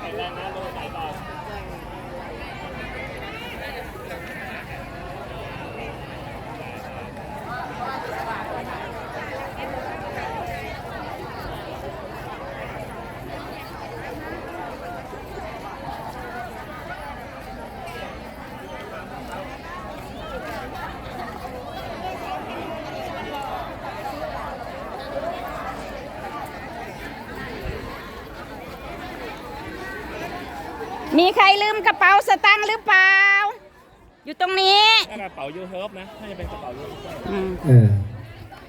แข็งแรงนะลงไหนต่อ มีใครลืมกระเป๋าสตางค์หรือเปล่า อยู่ตรงนี้ถ้ากระเป๋ายูเฮิร์บนะน่าจะเป็นกระเป๋ายูเฮิร์บอืมเออ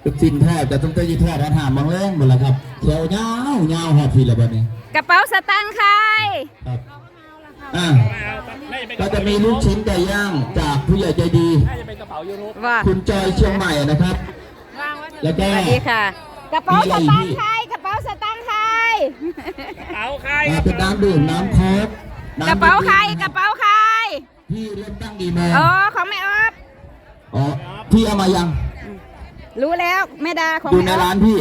ลูกชิ้นทอดจะต้องเตยทอดอาหารบางแรงหมดแล้วครับเขียวยาวยาวหอบพี่ละบัดนี้กระเป๋าสตางค์ใคร ครับอ่าไม่เอาน่าจะเป็นกก็ระจะเป๋ามีลูกชิ้นไก่ย่างจากผู้ใหญ่ใจดี น่าจะเป็นกระเป๋ายูทูบว่าคุณจอยเชียงใหม่นะครับ แล้วก็สวัสดีค่ะ กระเป๋าสมีอะไรตางอีค์กใครกระเป๋าสตางค์ใคร กระเป๋าใครอ่าเป็นน้ำดื่มน้ำโค้กน้ำ กระเป๋าใครกระเป๋าใครพี่เริ่มตั้งกี่โมงอ๋อของแม่ออฟอ๋อพี่เอามายัง รู้แล้วแม่ดาของอยู่แม่ในออร้าฟนพี่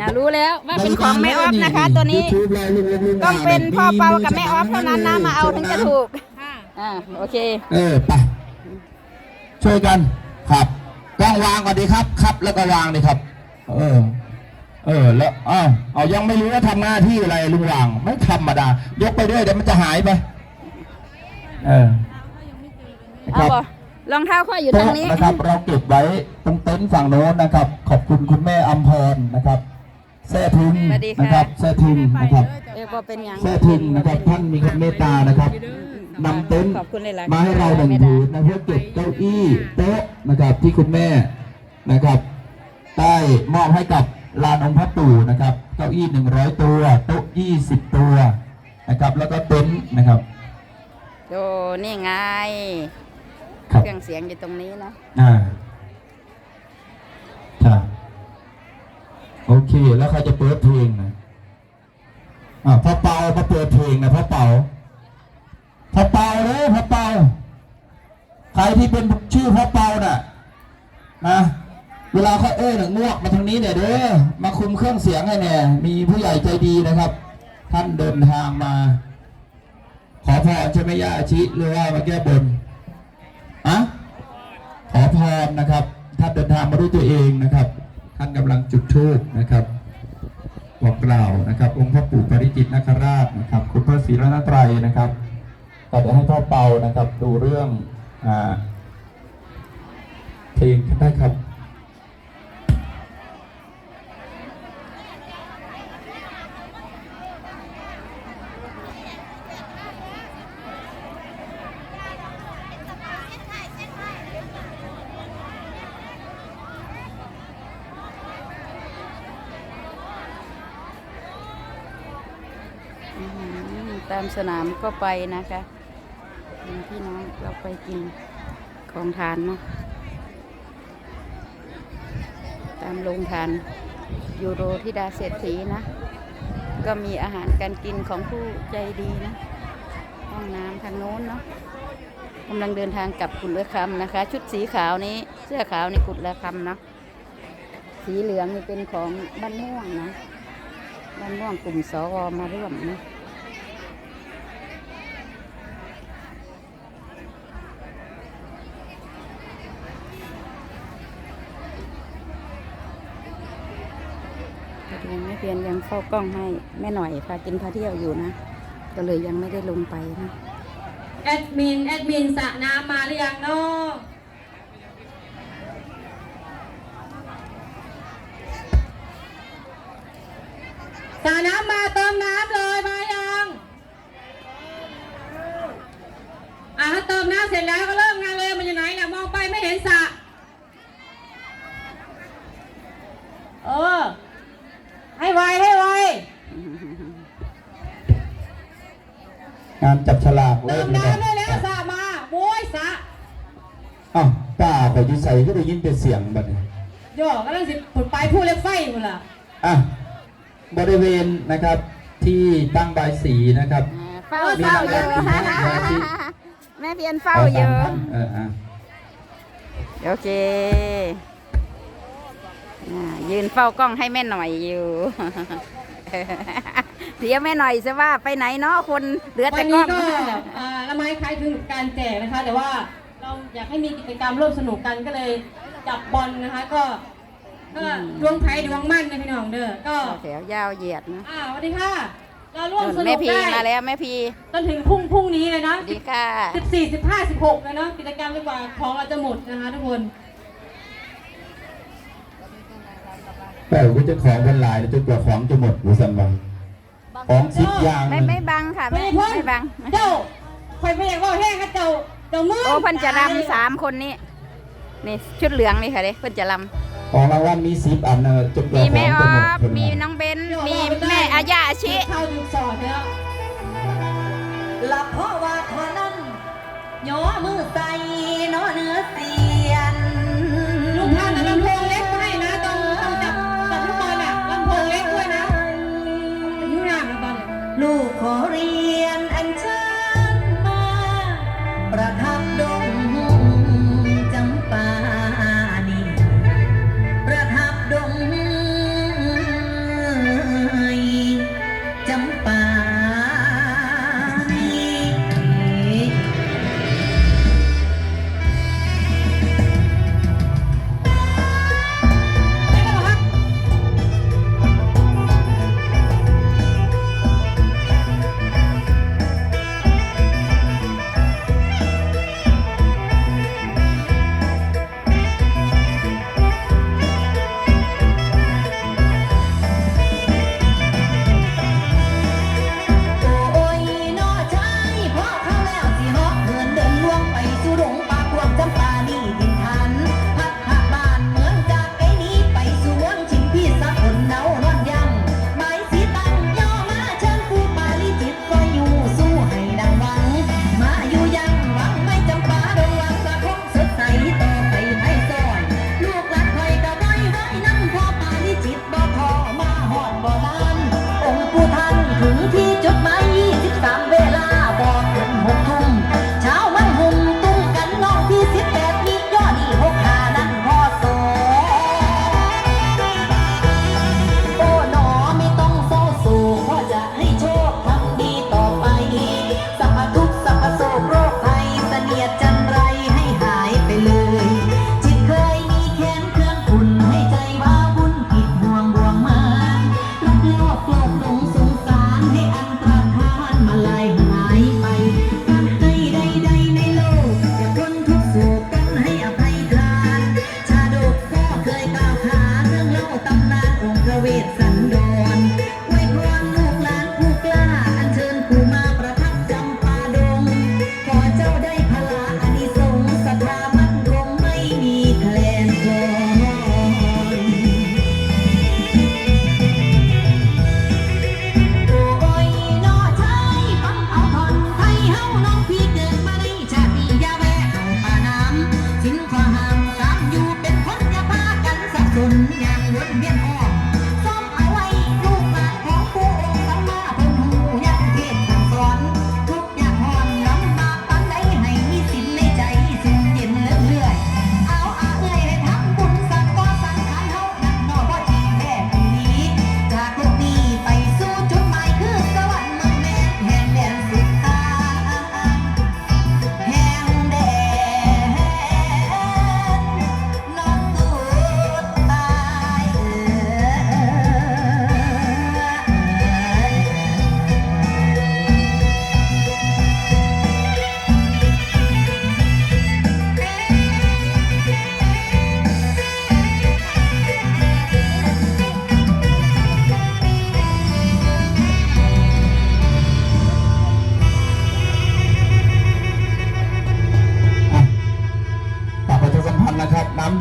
อะรู้แล้วว่าเป็นของแม่ออฟนะคะ ตัวนี้ยูทูบเราลุงลุงต้องเป็นพ่อเปากับแม่ออฟเท่านั้นนะมาเอาถึงจะถูกอ่าโอเค เออไปช่วยกันครับกล้องวางก่อนดีครับ ครับแล้วก็วางดีครับ เออ เออแล้วอ้าวเอายังไม่รู้ว่าทำหน้าที่อะไรลุงวางไม่ธรรมดา ยกไปด้วยเดี๋ยวมันจะหายไป เออนะคเอารับบ่รองเท้าข้อยอยู่ทางนี้โต๊ะนะครับ เราเก็บไว้ตรงเต็นท์ฝั่งโน้นนะครับ ขอบคุณคุณแม่อัมพรนะครับแซ่ทุนสวัสดีค่ะนะครับแซ่ทุนนะครับเออบ่เป็นหยังแซ่ทุนนะครับท่านมีความเมตตานะครับนำเต็นท์ขอบคุณหลายๆมาให้เราแบ่งแม่ผืดานนะเพื่อเก็บเก้าอี้โต๊ะนะครับที่คุณแม่นะครับได้มอบให้กับ ลานองค์พระปู่นะครับ เก้าอี้หนึ่งร้อยตัว โต๊ะยี่สิบตัวนะครับ แล้วก็เต็นท์นะครับโอ้นี่ไง ครับเครื่องเสียงอยู่ตรงนี้นะอ่าครับโอเค แล้วใครจะเปิดเพลงนะอ่าพ่อเปามาเปิดเพลงนะพ่อเปาพ่อเปาเลยพ่อเปาใครที่เป็นชื่อพ่อเปาน่ะนะ เวลาเขาเอ้ยหนังงวกมาทางนี้เนี่ยเด้อมาคุมเครื่องเสียงให้เนี่ยมีผู้ใหญ่ใจดีนะครับ ท่านเดินทางมา ขอพรใช่ไหมย่าชิหรือว่ามาแก้บนอะขอพรนะครับ ท่านเดินทางมาด้วยตัวเองนะครับ ท่านกำลังจุดธูปนะครับบอกกล่าวนะครับ องค์พระปู่ปริจิตรนคราชนะครับ คุณพระศรีรัตนตรัยนะครับก็เดี๋ยวให้พ่อเปานะครับ ดูเรื่องอ่าเพลงกันได้ครับ อืม ตามสนามก็ไปนะคะเป็นพี่น้องเราไปกินของทานเนาะตามโรงทานยูโรธิดาเศรษฐีนะ ก็มีอาหารการกินของผู้ใจดีนะ ห้องน้ำทางโน้นเนาะกำลังเดินทางกลับกุดเรือคำนะคะ ชุดสีขาวนี้เสื้อขาวนี่กุดเรือคำเนาะสีเหลืองนี่เป็นของบ้านม่วงนะ บ้านม่วงกลุ่มสวมาร่วมนะพอดีแม่เพียนยังเฝ้ากล้องให้แม่หน่อยพากินพาเที่ยวอยู่นะ ก็เลยยังไม่ได้ลงไปนะ แอดมิน แอดมินสระน้ำมาหรือยังเนาะ สระน้ำมาเติมน้ำเลยมายังอะถ้าเติมน้ำเสร็จแล้วก็เริ่มงานเลยมันอยู่ไหนเนี่ยมองไปไม่เห็นสระเออ ให้ไวให้ไวงานจับฉลากเติเริ่มมเลยครับน้ำได้แล้วสระมาโว้ยสระอ้าวป้าไปอยิ่ใส่ก็ได้ยินแต่เสียงแบบนี้ โย่กำลังสิผุดไปพูดเล็กไฟหมดละอะ บริเวณนะครับที่ตั้งใบสีนะครับ เฝ้าเฝ้าเยอะมีแม่เพียนเฝ้าเยอะโอเคยืนเฝ้ากล้องให้แม่หน่อยอยู่ เดี๋ยวแม่หน่อยจะว่าไปไหนเนาะคนเหลือแต่กล้อง ก็อ่าละไม้คล้ายคลึการแจกนะคะ แต่ว่าเราอยากให้มีกิจกรรมร่วมสนุกกันก็เลยจับบอลนะคะ ก็็ดวงไทยดวงมั่นนะพี่น้องเด้อก็แถวยาวเหยียดนะอ่าสวัสดีค่ะเราร่วมสนุกได้มาแล้วแม่พีจนถึงพุ่งพุ่งนี้เลยเนาะดีค่ะสิบสี่สิบห้าสิบหกเลยเนาะกิจกรรมดีกว่าของเราจะหมดนะคะทุกคนแต่ก็จะของเป็นลายจนกว่าของจะหมดหรือสั่งบังของสิบอย่างไม่ไม่บังค่ะไม่ไม่บังเจ้าคอยไปอยากว่าแห้งค่ะเจ้าเจ้ามือโอ้พันจะรำสามคนนี้นี่ชุดเหลืองนี่ค่ะเด้เพิ่นจะรำ ออกรางวัลมีสิบอันเนอจบมีแม่ออฟมีน้องเบนมีแม่อาญาอาชิเข้ายุคสอนเนาะหลับพ่อว่าคนนั้นย่อมือใส่นอเนื้อสี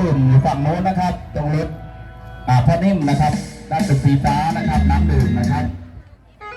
ื่มฝั่งโน้นนะครับ ตรงรถอ่าพ่อนิ่มนะครับด้านเป็สีฟ้านะครับ น้ำดื่มนะครับ